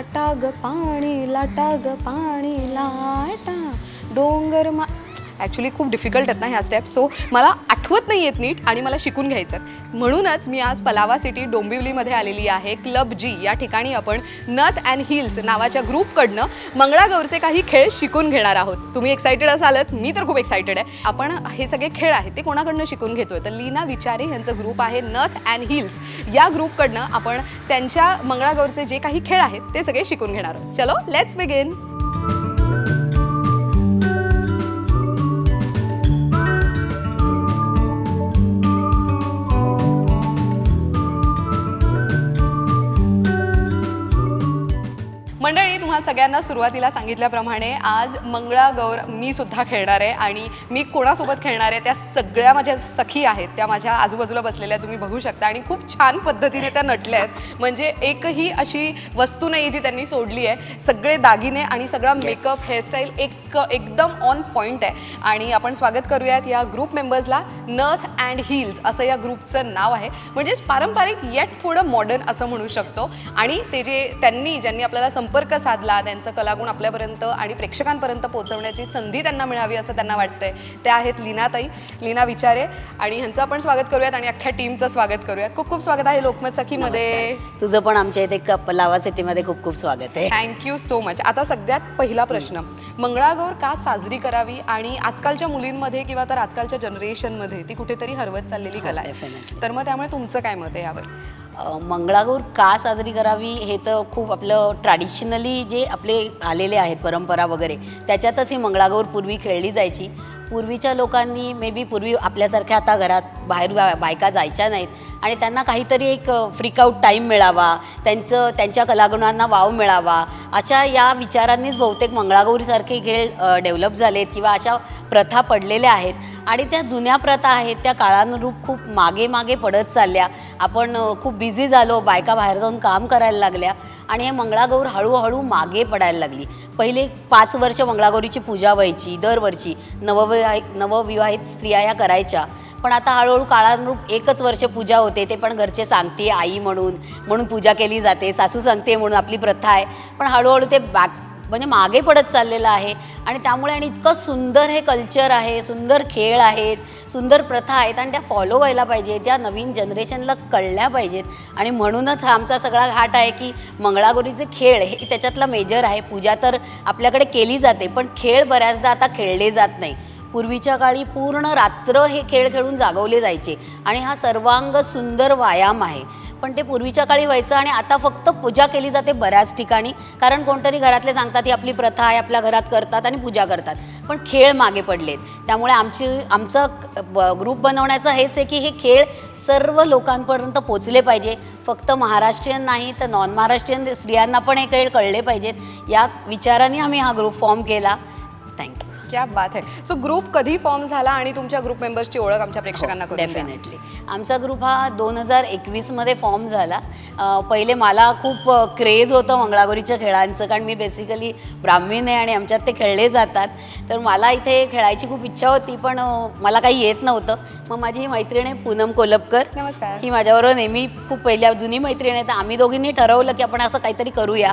लाटा ग पाणी लाटा ग पाणी लाटा. डोंगर मा ॲक्च्युली खूप डिफिकल्ट आहेत ना ह्या स्टेप सो मला आठवत नाही आहेत नीट आणि मला शिकून घ्यायचं आहे. म्हणूनच मी आज पलावा सिटी डोंबिवलीमध्ये आलेली आहे. क्लब जी या ठिकाणी आपण नथ अँड हिल्स नावाच्या ग्रुपकडनं मंगळागौरचे काही खेळ शिकून घेणार आहोत. तुम्ही एक्सायटेड असालच. मी तर खूप एक्सायटेड आहे. आपण हे सगळे खेळ आहेत ते कोणाकडनं शिकून घेतोय? तर लीना विचारे यांचं ग्रुप आहे नथ अँड हिल्स या ग्रुपकडनं आपण त्यांच्या मंगळागौरचे जे काही खेळ आहेत ते सगळे शिकून घेणार आहोत. चलो लेट्स बिगिन तुम्हा सगळ्यांना सुरुवातीला सांगितल्याप्रमाणे आज मंगळागौर मी सुद्धा खेळणार आहे आणि मी कोणासोबत खेळणार आहे त्या सगळ्या माझ्या सखी आहेत त्या माझ्या आजूबाजूला बसलेल्या तुम्ही बघू शकता. आणि खूप छान पद्धतीने त्या नटल्या आहेत. म्हणजे एकही अशी वस्तू नाही जी त्यांनी सोडली आहे. सगळे दागिने आणि सगळा मेकअप हेअरस्टाईल एक एकदम ऑन पॉईंट आहे. आणि आपण स्वागत करूयात या ग्रुप मेंबर्सला नथ अँड हिल्स असं या ग्रुपचं नाव आहे. म्हणजेच पारंपरिक येट थोडं मॉडर्न असं म्हणू शकतो. आणि ते जे त्यांनी ज्यांनी आपल्याला संपर्क साधला त्यांचं कलागुण आपल्यापर्यंत आणि प्रेक्षकांपर्यंत पोहोचवण्याची संधी त्यांना मिळावी असं त्यांना वाटतंय. त्या आहेत लीनाताई. लीना विचारे. आणि ह्यांचं आपण स्वागत करूयात आणि अख्ख्या टीमचं स्वागत करूयात. खूप खूप स्वागत आहे लोकमत सखीमध्ये. तुझं पण आमच्या इथे कप लावा सिटीमध्ये खूप खूप स्वागत आहे. थँक्यू सो मच आता सगळ्यात पहिला प्रश्न. मंगळागौर का साजरी करावी आणि आजकालच्या मुलींमध्ये किंवा तर आजकालच्या जनरेशनमध्ये ती कुठेतरी हरवत चाललेली कला आहे. तर मग त्यामुळे तुमचं काय मत आहे यावर? मंगळागौर का साजरी करावी हे तर खूप आपलं ट्रॅडिशनली जे आपले आलेले आहेत परंपरा वगैरे त्याच्यातच ही मंगळागौर पूर्वी खेळली जायची. पूर्वीच्या लोकांनी मे बी पूर्वी आपल्यासारख्या आता घरात बाहेर बायका जायच्या नाहीत आणि त्यांना काहीतरी एक फ्रिकआउट टाईम मिळावा त्यांचं त्यांच्या कलागुणांना वाव मिळावा अशा या विचारांनीच बहुतेक मंगळागौरीसारखे खेळ डेव्हलप झालेत किंवा अशा प्रथा पडलेल्या आहेत. आणि त्या जुन्या प्रथा आहेत त्या काळानुरूप खूप मागे मागे पडत चालल्या. आपण खूप बिझी झालो बायका बाहेर जाऊन काम करायला लागल्या आणि हे मंगळागौर हळूहळू मागे पडायला लागली. पहिले पाच वर्ष मंगळागौरीची पूजा व्हायची दरवर्षी नवविवाहित नवविवाहित स्त्रिया या करायच्या. पण आता हळूहळू काळानुरूप एकच वर्ष पूजा होते ते पण घरचे सांगते आई म्हणून म्हणून पूजा केली जाते सासू सांगते म्हणून आपली प्रथा आहे. पण हळूहळू ते बॅक म्हणजे मागे पडत चाललेलं आहे. आणि त्यामुळे आणि इतकं सुंदर हे कल्चर आहे सुंदर खेळ आहेत सुंदर प्रथा आहेत आणि त्या फॉलो व्हायला पाहिजे त्या नवीन जनरेशनला कळल्या पाहिजेत. आणि म्हणूनच हा आमचा सगळा घाट आहे की मंगळागौरीचे खेळ हे त्याच्यातला मेजर आहे. पूजा तर आपल्याकडे केली जाते पण खेळ बऱ्याचदा आता खेळले जात नाही. पूर्वीच्या काळी पूर्ण रात्र हे खेळ खेळून जागवले जायचे. आणि हा सर्वांग सुंदर व्यायाम आहे. पण ते पूर्वीच्या काळी व्हायचं आणि आता फक्त पूजा केली जाते बऱ्याच ठिकाणी. कारण कोणतरी घरातले सांगतात ही आपली प्रथा आहे आपल्या घरात करतात आणि पूजा करतात. पण खेळ मागे पडलेत. त्यामुळे आमची आमचं ग्रुप बनवण्याचं हेच आहे की हे खेळ सर्व लोकांपर्यंत पोचले पाहिजे. फक्त महाराष्ट्रीयन नाही तर नॉन महाराष्ट्रीयन स्त्रियांना पण हे खेळ कळले पाहिजेत. या विचाराने आम्ही हा ग्रुप फॉर्म केला. थँक्यू क्या बात आहे सो ग्रुप कधी फॉर्म झाला आणि तुमच्या ग्रुप मेंबर्सची ओळख आमच्या प्रेक्षकांना करून द्या. डेफिनेटली आमचा ग्रुप हा दोन हजार एकवीसमध्ये फॉर्म झाला. अं, पहिले मला खूप क्रेज होतं मंगळागौरीच्या खेळांचं कारण मी बेसिकली ब्राह्मीण आहे आणि आमच्यात ते खेळले जातात. तर मला इथे खेळायची खूप इच्छा होती पण अं, मला काही येत नव्हतं. मग माझी ही मैत्रीण आहे पूनम कोलपकर. नमस्कार. ही माझ्याबरोबर नेहमी खूप पहिल्या जुनी मैत्रीण आहे. तर आम्ही दोघींनी ठरवलं की आपण असं काहीतरी करूया.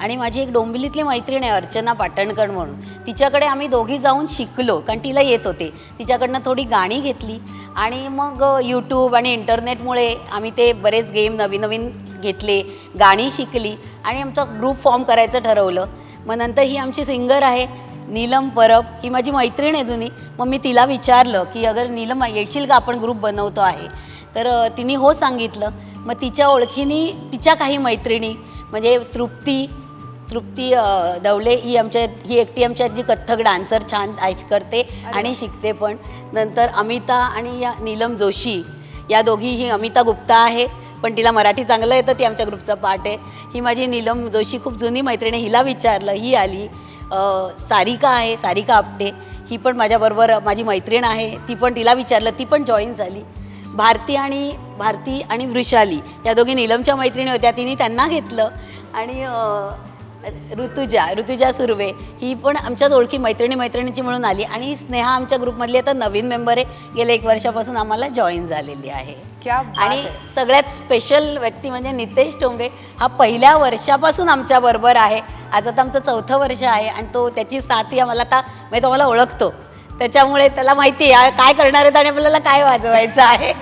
आणि माझी एक डोंबिलीतली मैत्रीण आहे अर्चना पाटणकर म्हणून. तिच्याकडे आम्ही दोघी जाऊन शिकलो कारण तिला येत होते. तिच्याकडनं थोडी गाणी घेतली आणि मग यूट्यूब आणि इंटरनेटमुळे आम्ही ते बरेच गेम नवीन नवीन घेतले गाणी शिकली आणि आमचा ग्रुप फॉर्म करायचं ठरवलं. मग नंतर ही आमची सिंगर आहे नीलम परब. ही माझी मैत्रीण आहे जुनी. मग मी तिला विचारलं की अगर नीलम येशील का? आपण ग्रुप बनवतो आहे. तर तिने हो सांगितलं. मग तिच्या ओळखीने तिच्या काही मैत्रिणी म्हणजे तृप्ती तृप्ती दवले ही आमच्या ही एकटी आमच्यात जी कथ्थक डान्सर छान करते आणि शिकते पण. नंतर अमिता आणि या नीलम जोशी या दोघी ही अमिता गुप्ता आहे पण तिला मराठी चांगलं येतं ती आमच्या ग्रुपचा पार्ट आहे. ही माझी नीलम जोशी खूप जुनी मैत्रीण हिला विचारलं ही आली सारिका आहे सारिका आपटे ही पण माझ्याबरोबर माझी मैत्रीण आहे ती पण तिला विचारलं ती पण जॉईन झाली. भारती आणि भारती आणि वृषाली या दोघी नीलमच्या मैत्रिणी होत्या तिने त्यांना घेतलं आणि ऋतुजा ऋतुजा सुर्वे ही पण आमच्याच ओळखी मैत्रिणी मैत्रिणीची म्हणून आली आणि स्नेहा आमच्या ग्रुपमधली आता नवीन मेंबर आहे. गेल्या एक वर्षापासून आम्हाला जॉईन झालेली आहे. आणि. सगळ्यात स्पेशल व्यक्ती म्हणजे नितेश टोंबरे. हा पहिल्या वर्षापासून आमच्या बरोबर आहे. आज आता आमचं चौथं वर्ष आहे आणि तो त्याची साथ ही आम्हाला आता म्हणजे तो मला ओळखतो. त्याच्यामुळे त्याला माहिती आहे काय करणार आहेत आणि आपल्याला काय वाजवायचं आहे.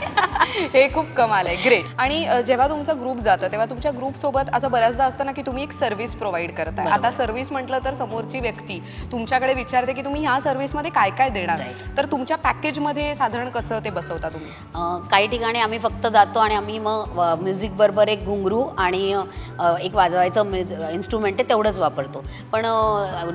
हे खूप कमाल आहे ग्रेट आणि जेव्हा तुमचा ग्रुप जातं तेव्हा तुमच्या ग्रुप सोबत असं बऱ्याचदा असतं ना की तुम्ही एक सर्व्हिस प्रोव्हाइड करताय. आता सर्व्हिस म्हटलं तर समोरची व्यक्ती तुमच्याकडे विचारते की तुम्ही ह्या सर्व्हिसमध्ये काय काय देणार? Right. तर तुमच्या पॅकेजमध्ये साधारण कसं ते बसवता तुम्ही? काही ठिकाणी आम्ही फक्त जातो आणि आम्ही मग म्युझिक बरोबर एक घुंगरू आणि एक वाजवायचं इन्स्ट्रुमेंट आहे तेवढंच वापरतो. पण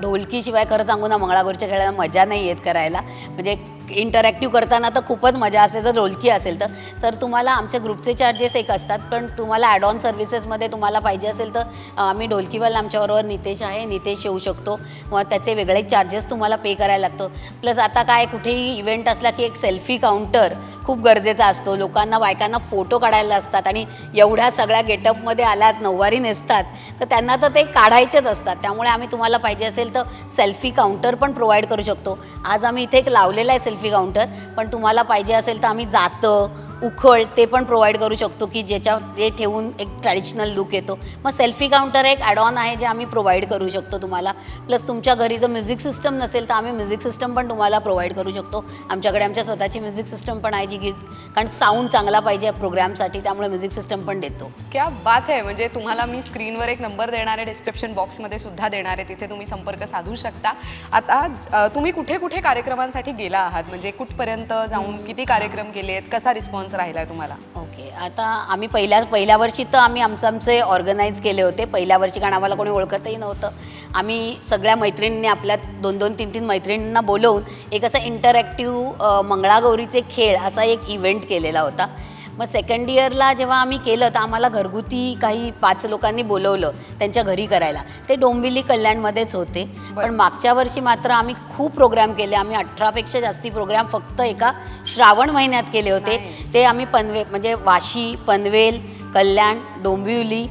ढोलकीशिवाय खरं सांगू ना मंगळागौरच्या खेळाला मजा नाही येत करायला. म्हणजे इंटरॅक्टिव्ह करताना तर खूपच मजा असते. जर रोलकी असेल तर. तर तुम्हाला आमच्या ग्रुपचे चार्जेस एक असतात पण तुम्हाला ॲड ऑन सर्व्हिसेसमध्ये तुम्हाला पाहिजे असेल तर आम्ही ढोलकीवाला आमच्याबरोबर नितेश आहे. नितेश येऊ शकतो. मग त्याचे वेगळे चार्जेस तुम्हाला पे करायला लागतो. प्लस आता काय कुठेही इव्हेंट असला की एक सेल्फी काउंटर खूप गरजेचा असतो. लोकांना बायकांना फोटो काढायला असतात आणि एवढ्या सगळ्या गेटअपमध्ये आल्यात नऊवारी नेसतात तर त्यांना तर ते काढायचेच असतात. त्यामुळे आम्ही तुम्हाला पाहिजे असेल तर सेल्फी काउंटर पण प्रोव्हाइड करू शकतो. आज आम्ही इथे एक लावलेला आहे सेल्फी काउंटर पण तुम्हाला पाहिजे असेल तर आम्ही जातं. उखळ ते पण प्रोव्हाइड करू शकतो की ज्याच्या ते ठेवून एक ट्रॅडिशनल लुक येतो. मग सेल्फी काउंटर एक ॲड ऑन आहे जे आम्ही प्रोव्हाइड करू शकतो तुम्हाला. प्लस तुमच्या घरी जर म्युझिक सिस्टम नसेल तर आम्ही म्युझिक सिस्टम पण तुम्हाला प्रोव्हाइड करू शकतो. आमच्याकडे आमच्या स्वतःची म्युझिक सिस्टम पण आहे जी की कारण साऊंड चांगला पाहिजे या प्रोग्रामसाठी त्यामुळे म्युझिक सिस्टम पण देतो. क्या बात आहे म्हणजे तुम्हाला मी स्क्रीनवर एक नंबर देणार आहे डिस्क्रिप्शन बॉक्समध्ये सुद्धा देणार आहे. तिथे तुम्ही संपर्क साधू शकता. आता तुम्ही कुठे कुठे कार्यक्रमांसाठी गेला आहात? म्हणजे कुठपर्यंत जाऊन किती कार्यक्रम केले आहेत कसा रिस्पॉन्स राहिला तुम्हाला ओके. आता आम्ही पहिल्या पहिल्या वर्षी तर आम्ही आमचं आमचे ऑर्गनाईज केले होते. पहिल्या वर्षी कारण आम्हाला कोणी ओळखतही नव्हतं. आम्ही सगळ्या मैत्रिणींनी आपल्या दोन दोन तीन तीन मैत्रिणींना बोलवून एक असं इंटरॅक्टिव्ह मंगळागौरीचे खेळ असा एक इव्हेंट केलेला होता. मग सेकंड इयरला जेव्हा आम्ही केलं तर आम्हाला घरगुती काही पाच लोकांनी बोलवलं त्यांच्या घरी करायला ते डोंबिवली कल्याणमध्येच होते. पण मागच्या वर्षी मात्र आम्ही खूप प्रोग्राम केले आम्ही अठरापेक्षा जास्ती प्रोग्राम फक्त एका श्रावण महिन्यात केले होते. ते आम्ही पनवे म्हणजे वाशी पनवेल कल्याण डोंबिवली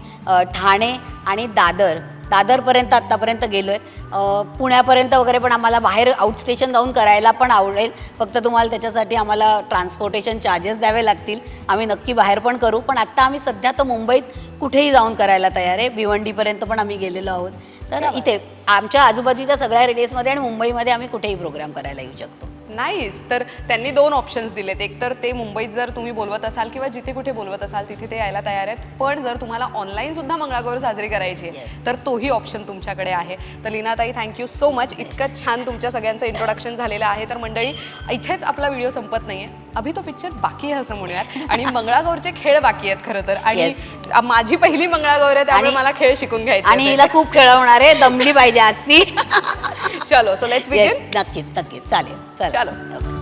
ठाणे आणि दादर दादरपर्यंत आत्तापर्यंत गेलो आहे पुण्यापर्यंत वगैरे पण आम्हाला बाहेर आउट स्टेशन जाऊन करायला पण आवडेल. फक्त तुम्हाला त्याच्यासाठी आम्हाला ट्रान्सपोर्टेशन चार्जेस द्यावे लागतील. आम्ही नक्की बाहेर पण करू. पण आत्ता आम्ही सध्या तर मुंबईत कुठेही जाऊन करायला तयार आहे. भिवंडीपर्यंत पण आम्ही गेलेलो आहोत. तर इथे आमच्या आजूबाजूच्या सगळ्या रेडियसमध्ये आणि मुंबईमध्ये आम्ही कुठेही प्रोग्राम करायला येऊ शकतो. नाईस तर त्यांनी दोन ऑप्शन्स दिलेत. एक तर ते मुंबईत जर तुम्ही बोलवत असाल किंवा जिथे कुठे बोलवत असाल तिथे ते यायला तयार आहेत. पण जर तुम्हाला ऑनलाईन सुद्धा मंगळागौर साजरी करायची आहे. तर तोही ऑप्शन तुमच्याकडे आहे. तर लीनाताई थँक्यू सो मच इतकं छान तुमच्या सगळ्यांचं इंट्रोडक्शन झालेलं आहे. तर मंडळी इथेच आपला व्हिडिओ संपत नाहीये. अभि तो पिक्चर बाकी आहे असं म्हणूयात. आणि मंगळागौरचे खेळ बाकी आहेत खरं तर. आणि माझी पहिली मंगळागौर आहे त्यामुळे आणि- मला खेळ शिकून घ्यायचे आणि. हिला खूप खेळवणार आहे दमली पाहिजे आज ती. चलो सो लेट्स बिगिन नक्कीच नक्कीच. चालेल. चालेल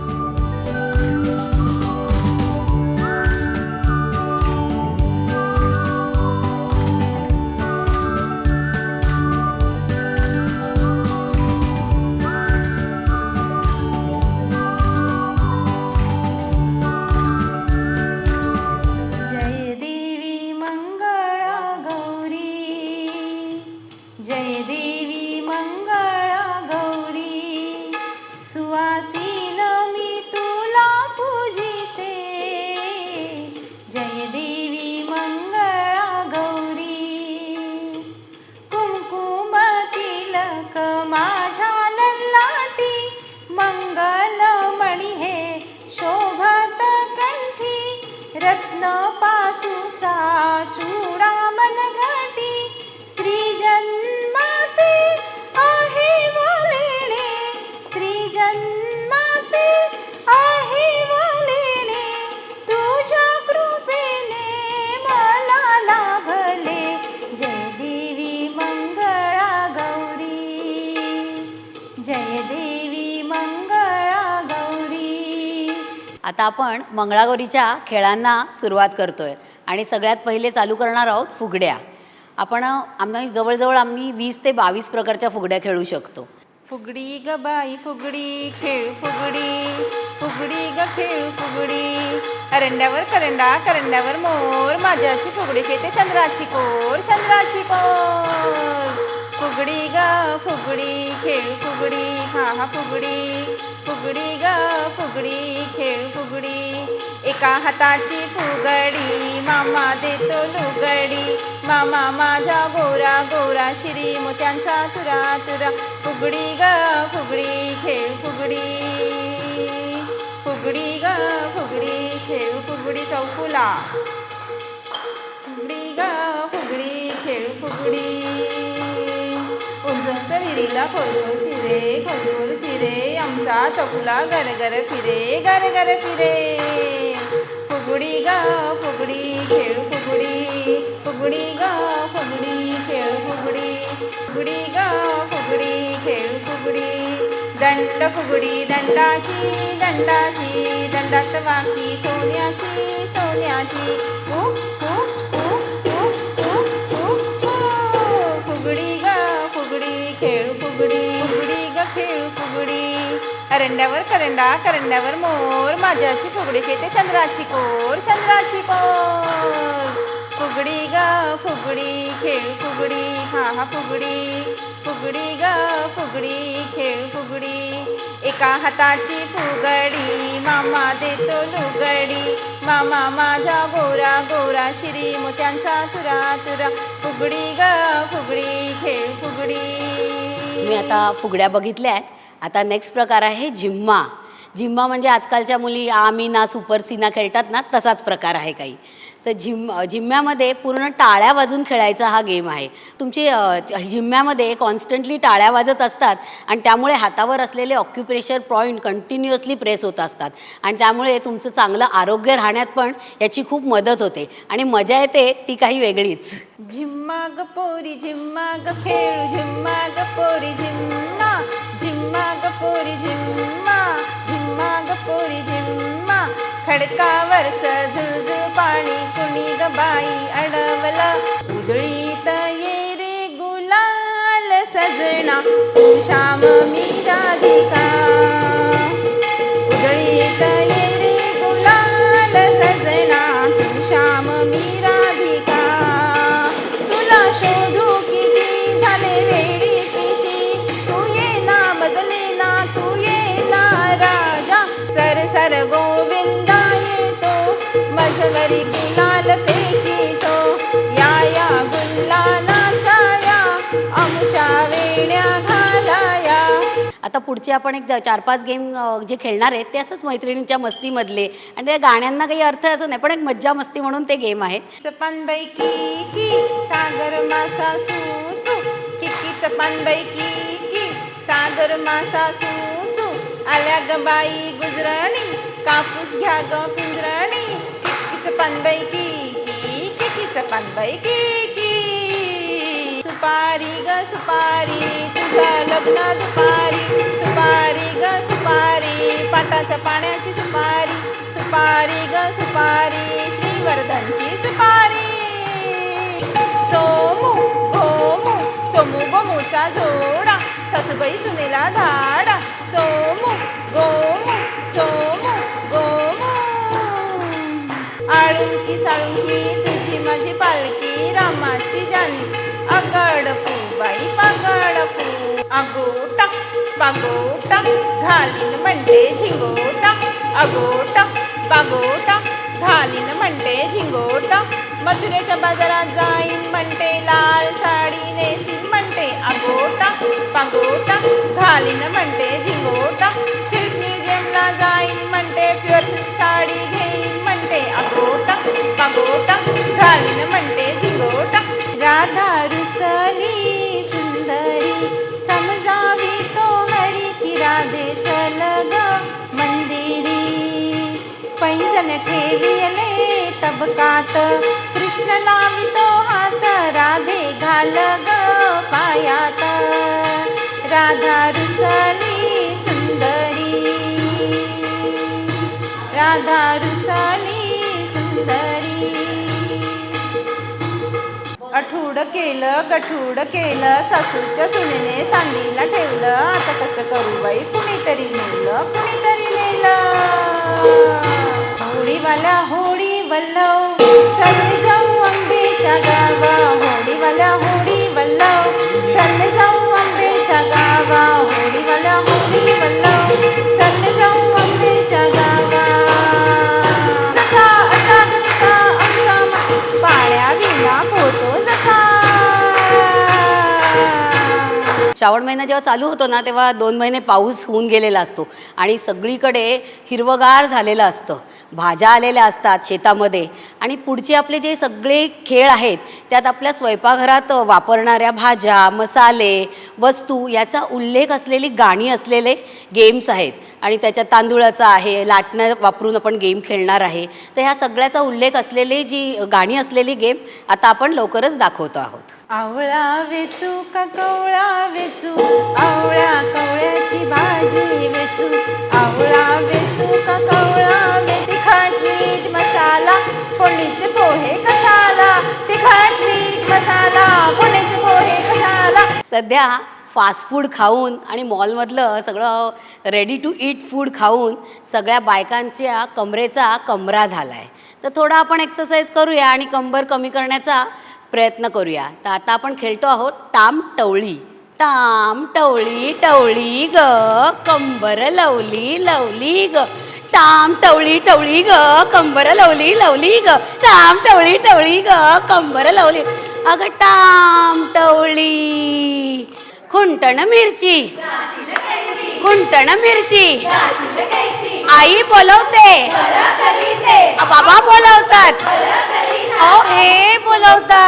आता आपण मंगळागौरीच्या खेळांना सुरुवात करतो आहे आणि सगळ्यात पहिले चालू करणार आहोत फुगड्या. आपण आम्ही जवळजवळ आम्ही वीस ते बावीस प्रकारच्या फुगड्या खेळू शकतो. फुगडी ग बाई फुगडी खेळ फुगडी फुगडी ग खेळ फुगडी. अरंड्यावर करंडा करंड्यावर मोर माझ्याशी फुगडी खेळते चंद्राची कोर चंद्राची कोर. फुगडी खेळ फुगडी हा हा फुगडी फुगडी ग फुगडी खेळ फुगडी. एका हाताची फुगडी मामा देतो लुगडी. मामा माझा गोरा गोरा शिरी मोत्यांचा तुरा तुरा फुगडी ग फुगडी खेळ फुगडी. फुगडी ग फुगडी खेळ फुगडी चौकुला. फुगडी ग फुगडी खेळ फुगडी. विहिरीला खोलखोल चिरे खोलखोल चिरे आमचा चौकुला गरगर फिरे गरगर फिरे. फुगडी ग फुगडी खेळ फुगडी. फुगडी ग फुगडी खेळ फुगडी. फुगडी ग फुगडी खेळ फुगडी. दंड फुगडी दंडाची दंडाची दंडात वाकी सोन्याची सोन्याची. उ, उ, उ, उ, करंड्यावर करंडा करंड्यावर मोर. माझ्याशी फुगडी खेळते चंद्राची कोर चंद्राची कोर. फुगडी ग फुगडी खेळ फुगडी. हा हा फुगडी फुगडी ग फुगडी खेळ फुगडी. एका हाताची फुगडी मामा देतो लुगडी. मामा माझा गोरा गोरा शिरी मोत्यांचा तुरा तुरा फुगडी ग फुगडी खेळ फुगडी. मी आता फुगड्या बघितल्या आहेत आता नेक्स्ट प्रकार आहे झिम्मा झिम्मा म्हणजे आजकालच्या मुली आमी ना सुपर सीना खेळतात ना तसाच प्रकार आहे काही. तर झिम झिम्म्यामध्ये पूर्ण टाळ्या वाजून खेळायचा हा गेम आहे. तुमची जिम्म्यामध्ये झिम्म्यामध्ये कॉन्स्टंटली टाळ्या वाजत असतात आणि त्यामुळे हातावर असलेले ऑक्युप्रेशर पॉईंट कंटिन्युअसली प्रेस होत असतात. आणि त्यामुळे तुमचं चांगलं आरोग्य राहण्यात पण याची खूप मदत होते. आणि मजा येते ती काही वेगळीच. झिम्मा ग पोरी झिम्मा ग खेळू झिम्मा ग पोरी झिम्मा झिम्मा ग पोरी झिम्मा झिम्मा ग पोरी झिम्मा खडकावरच झुळझुळ पाणी बाई अडवला. उजळीत ये रे गुलाल सजना. तू श्याम मी राधिका. उजळीत ये रे गुलाल सजना. तू श्याम मी राधिका. तुला शोधू किती झाले वेळी पिशी. तू ये ना बदले ना तू ये ना राजा. सर सर गोविंदा येतो. मजवरी की पुढचे आपण एक चार पाच गेम जे खेळणार आहेत ते असंच मैत्रिणींच्या मस्तीमधले. आणि त्या गाण्यांना काही अर्थ असं नाही पण एक मज्जा मस्ती म्हणून ते गेम आहेत. चपानबाई की की सागर मासा सू किती किकी चपानबाई की की सागर मासा सू आल्या ग बाई गुजराणी कापूस घ्या ग पिंजराणी. किती चपानबाई की किती किकी चपानबाई की सुपारी ग सुपारी तुझं लग्न दुपारी. सुपारी ग सुपारी पाटाच्या पाण्याची सुपारी. सुपारी ग सुपारी श्रीवर्धनची सुपारी. सोमू गोमू सोमू गोमूचा जोडा सासूबाई सुनेला धाडा. सोमू गोमू सोमू गोमू. आळुकी साळुकी पगड बाई पागड फू अगोटा पागोटा घालीन म्हणते झिंगोटा अगोटा पागोटा घालीन म्हणते झिंगोटा मथुरेच्या बाजारात जाईन म्हणते लाल साडी नेसीन म्हणते अगोटा पागोटा घालीन म्हणते झिंगोटा सिल्क म्युझियमला जाईन म्हणते प्युअर साडी घेईन म्हणते अगोटा पागोटा घालीन म्हणते सबकात कृष्ण लावितो हात राधे घाल ग पायात. राधा रुसली सुंदरी. राधा रुसली सुंदरी. अठूड केलं कठूड केलं सासूच्या सुनेने सांगलीला ठेवलं आता कसं करू बाई कुणीतरी వల్లో చల్లి సౌంది చగావా హోలీ వల్ల హోలీ వల్ల చల్లి సౌంది చగావా పాळ्या विना पोतो श्रावण महिना जेव्हा चालू होतो ना तेव्हा दोन महिने पाऊस होऊन गेलेला असतो. आणि सगळीकडे हिरवगार झालेलं असतं. भाज्या आलेल्या असतात शेतामध्ये. आणि पुढचे आपले जे सगळे खेळ आहेत त्यात आपल्या स्वयंपाकघरात वापरणाऱ्या भाज्या मसाले वस्तू याचा उल्लेख असलेली गाणी असलेले गेम्स आहेत. आणि त्याच्यात तांदुळाचा आहे लाटणं वापरून आपण गेम खेळणार आहे. तर ह्या सगळ्याचा उल्लेख असलेली जी गाणी असलेली गेम आता आपण लवकरच दाखवतो आहोत. आवळा वेचू का कवळा वेचू आवळ्या कवळ्याची भाजी वेचू. आवळा वेचू का कवळा वेची तिखट मीठ मसाला. फोडणीचे पोहे कशाला? तिखट मीठ मसाला. फोडणीचे पोहे कशाला? सध्या फास्ट फूड खाऊन आणि मॉलमधलं सगळं रेडी टू ईट फूड खाऊन सगळ्या बायकांच्या कमरेचा कमरा झाला आहे तर थोडा आपण एक्सरसाइज करूया आणि कंबर कमी करण्याचा प्रयत्न करूया. तर आता आपण खेळतो आहोत टाम टवळी. टाम टवळी टवळी ग कंबर लवली लवली ग. टाम टवळी टवळी ग कंबर लवली लवली ग. टाम टवळी टवळी ग कंबर लवली. अगं टाम टवळी. खुंटण मिरची. खुंटण मिरची. आई बोलवते. बाबा बोलवतात. ओ हे बोलवता.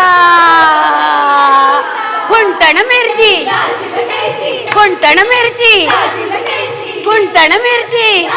कुंटण मिरची. कुंटण मिरची. कुंटण मिरची.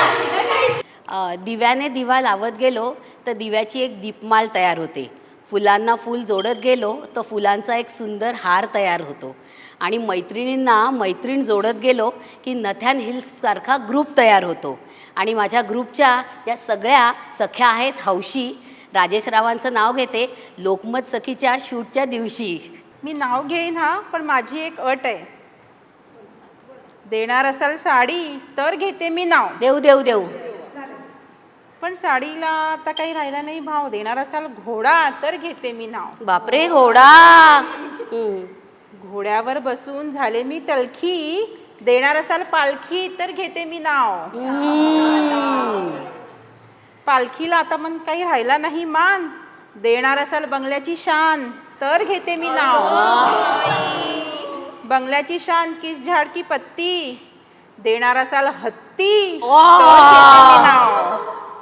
दिव्याने दिवा लावत गेलो तर दिव्याची एक दीपमाळ तयार होते. फुलांना फूल जोडत गेलो तर फुलांचा एक सुंदर हार तयार होतो. आणि मैत्रिणींना मैत्रीण जोडत गेलो की नथ्यान हिल्ससारखा ग्रुप तयार होतो. आणि माझ्या ग्रुपच्या या सगळ्या सख्या आहेत हौशी राजेश रावांचं नाव घेते लोकमत सखीच्या शूटच्या दिवशी. मी नाव घेईन हा पण माझी एक अट आहे. देणार असाल साडी तर घेते मी नाव. देऊ देऊ देऊ. पण साडीला आता काही राहिला नाही भाव. देणार असाल घोडा तर घेते मी नाव. बापरे घोडा! हम्म. घोड्यावर बसून झाले मी तलखी. देणार असाल पालखी तर घेते मी नाव. हम्म. पालखीला आता पण काही राहिला नाही मान. देणार असाल बंगल्याची शान तर घेते मी नाव. बंगल्याची शान किस झाड की पत्ती. देणार असाल हत्ती तर घेते मी नाव.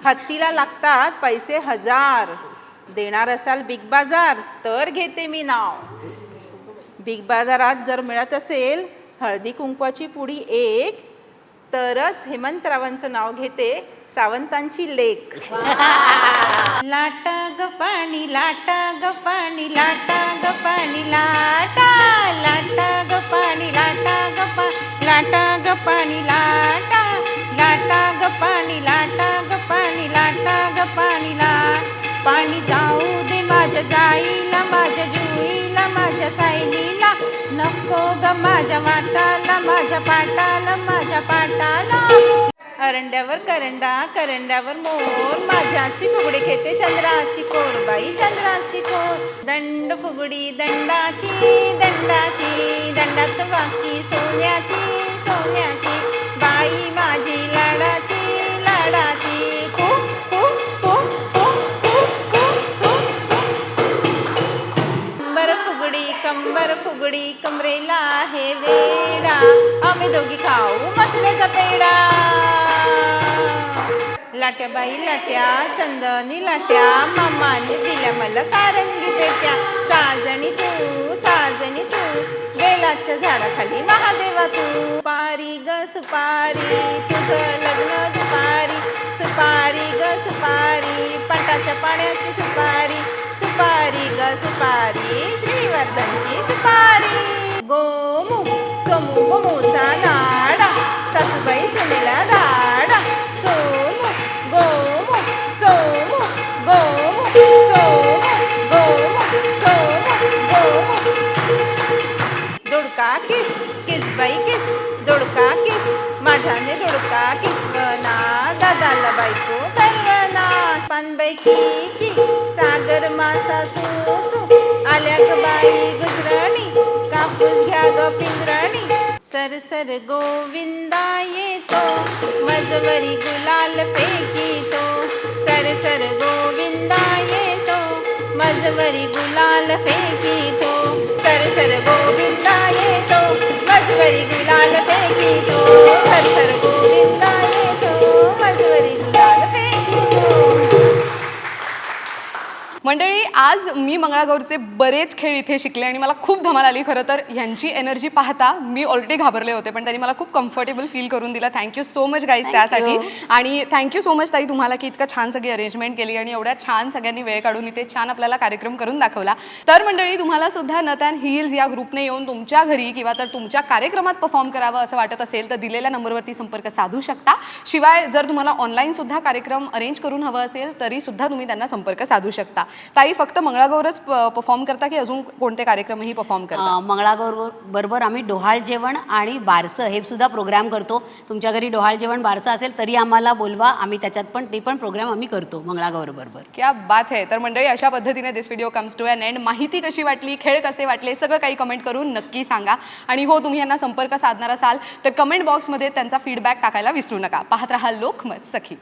हत्तीला लागतात पैसे हजार. देणार असाल बिग बाजार तर घेते मी नाव. बिग बाजारात जर मिळत असेल हळदी कुंकवाची पुडी एक तरच हेमंतरावांचं नाव घेते सावंतांची लेख. लाटा ग पाणी लाटा ग पाणी लाटा ग पाणी लाटा लाटा ग पाणी लाटा ग पा लाटा ग पाणी लाटा लाटा ग पाणी लाटा ग पाणी लाटा ग पाणी ला पाणी जाऊ दे माझ्या जाईला माझ्या जुईला माझ्या सायलीला. नको ग माझ्या वाटाला माझ्या पाटाला माझ्या पाटाला. अरंड्यावर करंडा करंड्यावर मोर माझ्याची फुगडी घेते चंद्राची कोर बाई चंद्राची कोर. दंड फुगडी दंडाची दंडाची दंडात वाकी सोन्याची सोन्याची. बाई माझी आहे वेडा. आम्ही दोघी खाऊ मसल्याचा पेडा लाट्या बाई लाट्या चंदनी लाट्या मामाने दिल्या मला सारंगी पेट्या. साजणी तू साजणी तू वेलाच्या झाडाखाली महादेवा तू. पारी ग सुपारी तुझं लग्न दुपारी. सुपारी ग सुपारी पटाच्या पाण्याची सुपारी. सुपारी ग सुपारी श्रीवर्धनची सुपारी. गो सोमू मोमूचा लाडा सासूबाई सुनेला लाडा सोमू गोमू सोमू गोमू सोमू गोमू सोमू गोमू दोडका किस किसबाई किस दोडका किस माझ्याने दोडका किसवना दादाला बायको करवना पानबाई की की सागर मासा सुसू. आल्या ग बाई गुजराणी कापूस घ्या ग पिंजराणी. सर सर गोविंदा येतो. मजवरी गुलाल फेकीतो सर सर गोविंदा येतो. मजवरी गुलाल फेकीतो सर सर गोविंदा येतो. मजवरी माझवरी गुलाल फेकितो सर गोविंदा येतो. माझवरी गुलाल मंडळी आज मी मंगळागौरचे बरेच खेळ इथे शिकले आणि मला खूप धमाल आली. खरं तर यांची एनर्जी पाहता मी ऑलरेडी घाबरले होते पण त्यांनी मला खूप कम्फर्टेबल फील करून दिला. Thank you so much guys. त्यासाठी. आणि थँक्यू सो मच ताई तुम्हाला की इतकं छान सगळी अरेंजमेंट केली आणि एवढ्या छान सगळ्यांनी वेळ काढून इथे छान आपल्याला कार्यक्रम करून दाखवला. तर मंडळी तुम्हाला सुद्धा नत अँड हिल्स या ग्रुपने येऊन तुमच्या घरी किंवा तर तुमच्या कार्यक्रमात परफॉर्म करावं असं वाटत असेल तर दिलेल्या नंबरवरती संपर्क साधू शकता. शिवाय जर तुम्हाला ऑनलाईन सुद्धा कार्यक्रम अरेंज करून हवं असेल तरी सुद्धा तुम्ही त्यांना संपर्क साधू शकता. ताई फक्त मंगळागौरच परफॉर्म करता की अजून कोणते कार्यक्रमही परफॉर्म करता? मंगळागौर बरोबर आम्ही डोहाळ जेवण आणि बारसं हे सुद्धा प्रोग्राम करतो. तुमच्या घरी डोहाळ जेवण बारसं असेल तरी आम्हाला बोलवा. आम्ही त्याच्यात पण ते पण प्रोग्राम आम्ही करतो मंगळागौर बरोबर. क्या बात आहे तर मंडळी अशा पद्धतीने this video comes to an end माहिती कशी वाटली खेळ कसे वाटले सगळं काही कमेंट करून नक्की सांगा. आणि हो तुम्ही यांना संपर्क साधणार असाल तर कमेंट बॉक्समध्ये त्यांचा फीडबॅक टाकायला विसरू नका. पाहत राहा लोकमत सखी.